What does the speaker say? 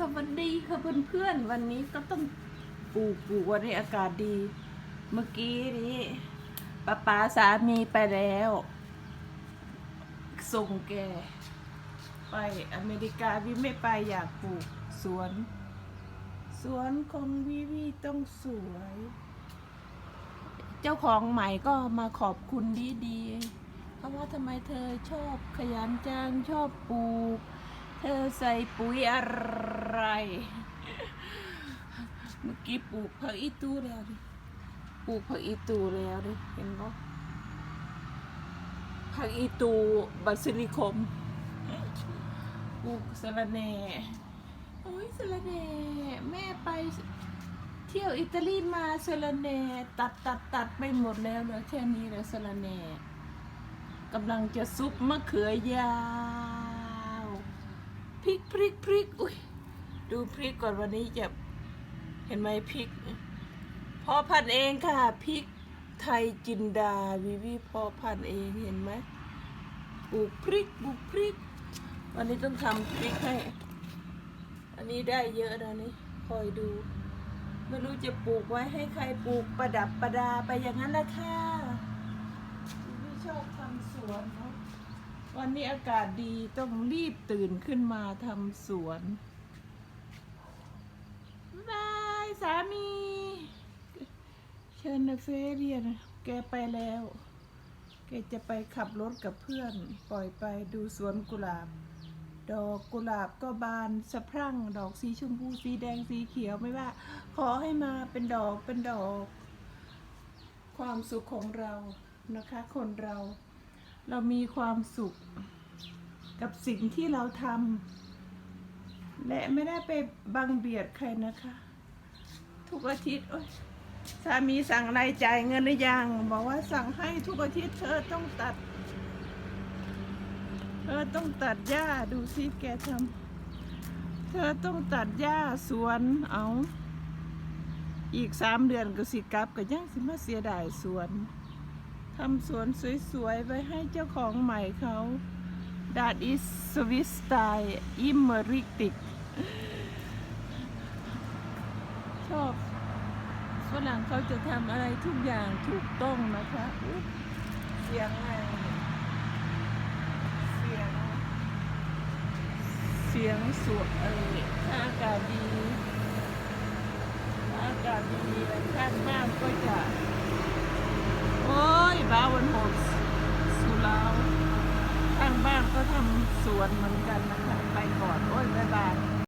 สวัสดีค่ะเพื่อนๆ วันนี้ก็ต้องปลูกปลูกวันนี้อากาศดี เมื่อกี้นี้ป้าป๋าสามีไปแล้ว ส่งแก ไปอเมริกาวิไม่ไปอยากปลูกสวน สวนของวิวีต้องสวย เจ้าของใหม่ก็มาขอบคุณดีๆเพราะว่าทำไมเธอชอบขยันจังชอบปลูก เธอใส่ปุ๋ยอะไร เมื่อกี้ปลูกผักอีตูแล้วดิ ปลูกผักอีตูแล้วดิ เห็นปะผักอีตูบัสซิลิคม ปลูกสะระแหน่โอ้ยสะระแหน่แม่ไปเที่ยวอิตาลีมาสะระแหน่ตัดตัดตัดไปหมดแล้วเหลือแค่นี้แล้วสะระแหน่กำลังจะซุปมะเขือยาว พริกพริกพริกอุ้ยดูพริกก่อนวันนี้จะเห็นไหมพริกพ่อพันเองค่ะพริกไทยจินดาวิวีพ่อพันเองเห็นไหมปลูกพริกปลูกพริก วันนี้ต้องทำพริกให้ อันนี้ได้เยอะนะนี่คอยดู ไม่รู้จะปลูกไว้ให้ใครปลูกประดับประดาไปอย่างนั้นแหละค่ะไม่ชอบทำสวนเนอะ วันนี้อากาศดีต้องรีบตื่นขึ้นมาทำสวนบายสามี เชิญนะเฟเรียน แกไปแล้ว แกจะไปขับรถกับเพื่อน ปล่อยไปดูสวนกุหลาบ ดอกกุหลาบก็บานสะพรั่ง ดอกสีชมพูสีแดงสีเขียวไม่ว่า ขอให้มาเป็นดอกเป็นดอก ความสุขของเรานะคะ คนเรา เรามีความสุขกับสิ่งที่เราทำและไม่ได้ไปบังเบียดใครนะคะ ทุกอาทิตย์ยสามีสั่งอะไรจ่ายเงินหรือยัง บอกว่าสั่งให้ทุกอาทิตย์เธอต้องตัด เธอต้องตัดหญ้าดูสิแกทำเธอต้องตัดหญ้าสวนเอาอีกสามเดือนก็สิกลับก็ยังสิมาเสียดายสวน ทำสวนสวยๆ ไว้ให้เจ้าของใหม่เขาดาดอิสวิสไตล์อิมเมริติกชอบฝรั่งเขาจะทำอะไรทุกอย่างถูกต้องนะคะเสียงไงเสียง เสียงสวดเออถ้าอากาศดีถ้าอากาศดีแล้วข้างบ้านก็จะ ล้าวันหดสุราวข้างบ้านก็ทำสวนเหมือนกันนะคะไปก่อน โอ้ย